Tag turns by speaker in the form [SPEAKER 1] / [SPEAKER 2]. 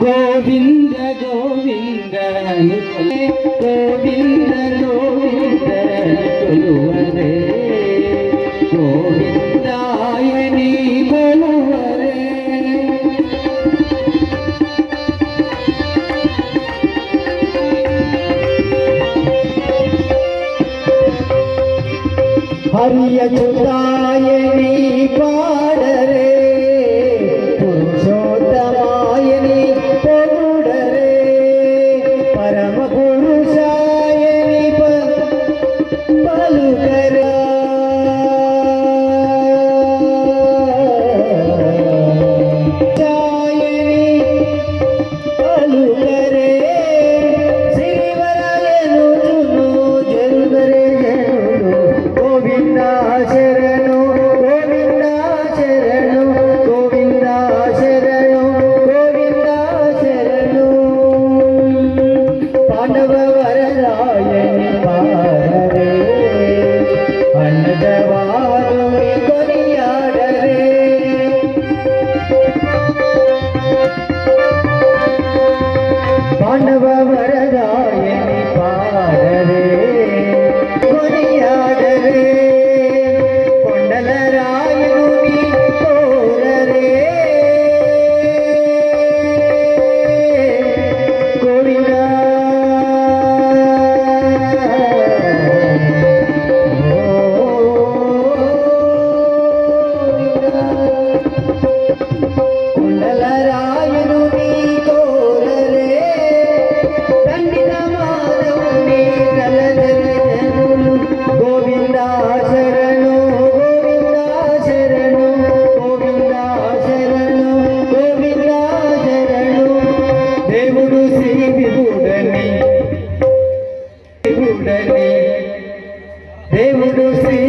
[SPEAKER 1] கோவிந்த கோவிந்த கோவிந்த கோவிந்த சொல்லுவரே கோவிந்தாய நீ சொல்லுவரே ஹரிய சுதா ஆண்டவ வரராயணி பாரரே அன்னதவாதுரி கொடியாடரே பாண்டவ வரராய దేవుడు శ్రీ